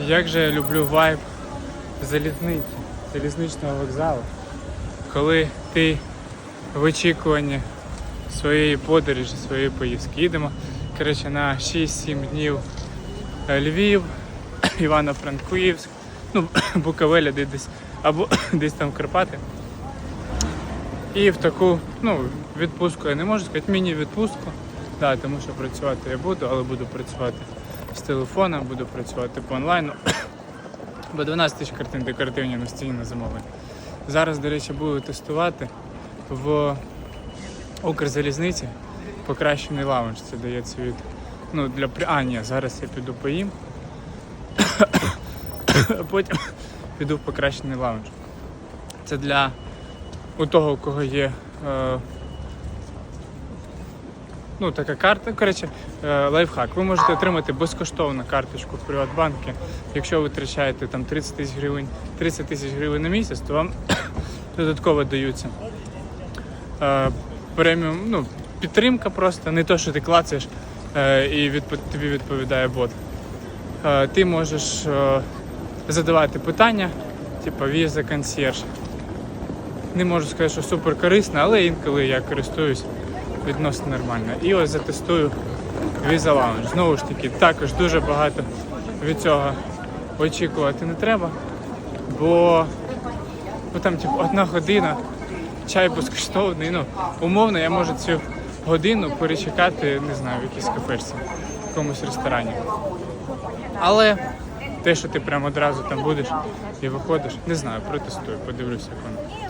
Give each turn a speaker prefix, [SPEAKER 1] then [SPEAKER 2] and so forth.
[SPEAKER 1] Як же я люблю вайб залізниці, залізничного вокзалу, коли ти в очікуванні своєї подорожі, своєї поїздки. Їдемо коротше, на 6-7 днів е, Львів, Івано-Франківськ, ну, Буковеля де- десь, або десь там Карпати. І в таку ну, відпустку я не можу сказати, міні-відпустку. Да, тому що працювати я буду, але буду працювати з телефона, буду працювати по онлайну. Бо 12 тисяч картин декоративні настільні на замовлення. Зараз, до речі, буду тестувати в Укрзалізниці покращений лаунж. Це дається від. Ну, для А, ні, зараз я піду поїм. а Потім піду в покращений лаунж. Це для у того, у кого є. Е, ну, така карта. Коротше, е, лайфхак. Ви можете отримати безкоштовну карточку в Приватбанку. Якщо ви витрачаєте там 30 тисяч гривень, 30 тисяч гривень на місяць, то вам додатково даються е, преміум, ну, підтримка просто, не то, що ти клацаєш е, і відпо- тобі відповідає бот. Ти можеш задавати питання, типу віза консьєрж. Не можу сказати, що супер корисно, але інколи я користуюсь відносно нормально. І ось затестую Visa Lounge. Знову ж таки, також дуже багато від цього очікувати не треба, бо ну, там типу, одна година, чай безкоштовний. Ну, умовно, я можу цю годину перечекати, не знаю, в якійсь кафешці, в якомусь ресторані. Але те, що ти прямо одразу там будеш і виходиш, не знаю, протестую, подивлюся, як воно.